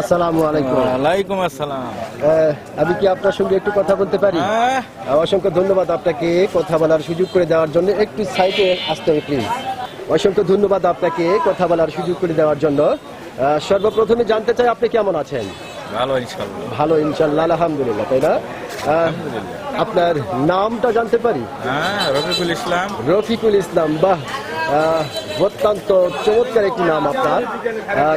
আসসালামু আলাইকুম। ওয়ালাইকুম আসসালাম। আমি কি আপনার সঙ্গে একটু কথা বলতে পারি? হ্যাঁ। অসংখ্য ধন্যবাদ আপনাকে কথা বলার সুযোগ করে দেওয়ার জন্য। একটু সাইডে আসতে হবে প্লিজ অসংখ্য ধন্যবাদ আপনাকে কথা বলার সুযোগ করে দেওয়ার জন্য। সর্বপ্রথমে জানতে চাই আপনি কেমন আছেন? ভালো ইনশাল্লাহ ভালো ইনশাল্লাহ আলহামদুলিল্লাহ তাই না? আপনার নামটা জানতে পারি? হ্যাঁ রফিকুল ইসলাম। রফিকুল ইসলাম বাহ। অত্যন্ত চমৎকার একটি নাম আপনার।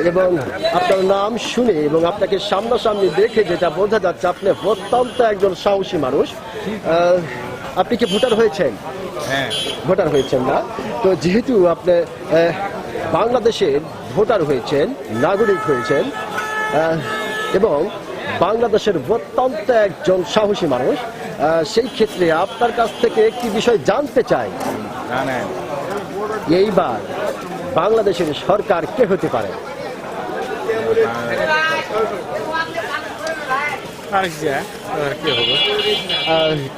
এবং আপনার নাম শুনে এবং আপনাকে সামনাসামনি দেখে যেটা বোঝা যাচ্ছে আপনি অত্যন্ত একজন সাহসী মানুষ। আপনি কি ভোটার হয়েছেন? হ্যাঁ। ভোটার হয়েছেন না। তো যেহেতু আপনি বাংলাদেশের ভোটার হয়েছেন নাগরিক হয়েছেন এবং বাংলাদেশের অত্যন্ত একজন সাহসী মানুষ সেই ক্ষেত্রে আপনার কাছ থেকে একটি বিষয় জানতে চাই। এইবার বাংলাদেশের সরকার কে হতে পারে?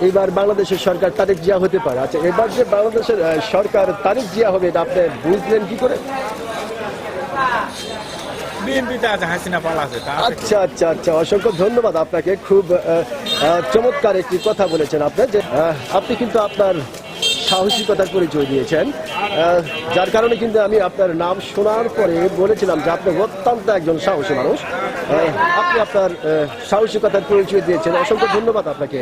এইবার বাংলাদেশের সরকার তারেক জিয়া হতে পারে। আচ্ছা এবার যে বাংলাদেশের সরকার তারেক জিয়া হবে এটা আপনি বুঝলেন কি করে? আচ্ছা আচ্ছা আচ্ছা অসংখ্য ধন্যবাদ আপনাকে। খুব চমৎকার একটি কথা বলেছেন আপনি যে আপনি কিন্তু আপনার সাহসিকতার পরিচয় দিয়েছেন। যার কারণে কিন্তু আমি আপনার নাম শোনার পরে বলেছিলাম যে আপনি অত্যন্ত একজন সাহসী মানুষ। আপনি আপনার সাহসিকতার পরিচয় দিয়েছেন। অসংখ্য ধন্যবাদ আপনাকে।